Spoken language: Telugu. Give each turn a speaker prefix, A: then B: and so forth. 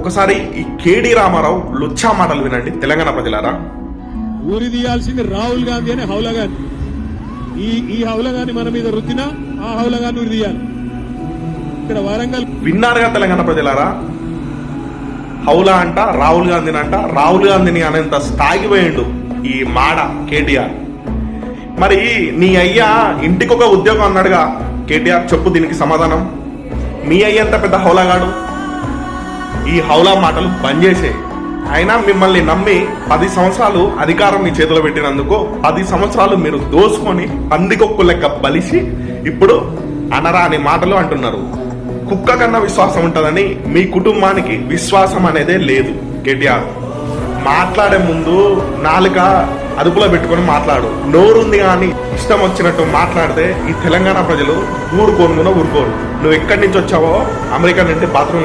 A: ఒకసారి ఈ కేడి రామారావు లుచ్చా మాటలు వినండి తెలంగాణ ప్రజలారా.
B: ఊరి తీయాల్సింది రాహుల్ గాంధీ అనే హౌలా గాంధీ ఈ ఈ హౌలా గాంధీ మన మీద రుద్దినా ఆ హౌలా గాంధీ ఊరి తీయాలి. ఇక్కడ వరంగల్
A: విన్నారుగా తెలంగాణ ప్రజలారా? హౌలా అంట రాహుల్ గాంధీని అంట రాహుల్ గాంధీని అనేంత స్థాయికి పోయిండు ఈ మాడ కేటీఆర్. మరి నీ అయ్యా ఇంటికొక ఉద్యోగం అన్నాడుగా కేటీఆర్ చెప్పు దీనికి సమాధానం. మీ అయ్య ఎంత పెద్ద హౌలాగాడు? ఈ హౌలా మాటలు బంద్ చేసేయి అయినా మిమ్మల్ని నమ్మి పది సంవత్సరాలు అధికారం మీ చేతిలో పెట్టినందుకు పది సంవత్సరాలు మీరు దోసుకొని పందికొక్కు లెక్క బలిసి ఇప్పుడు అనరా అనే మాటలు అంటున్నారు. కుక్క కన్నా విశ్వాసం ఉంటుందని మీ కుటుంబానికి విశ్వాసం అనేదే లేదు కేటీఆర్. మాట్లాడే ముందు నాలుక అదుపులో పెట్టుకొని మాట్లాడు. నోరుంది కానీ ఇష్టం వచ్చినట్టు మాట్లాడితే ఈ తెలంగాణ ప్రజలు ఊరుకోను కూడా ఊరుకోరు. నువ్వు ఎక్కడి నుంచి వచ్చావో అమెరికా నుండి బాత్రూమ్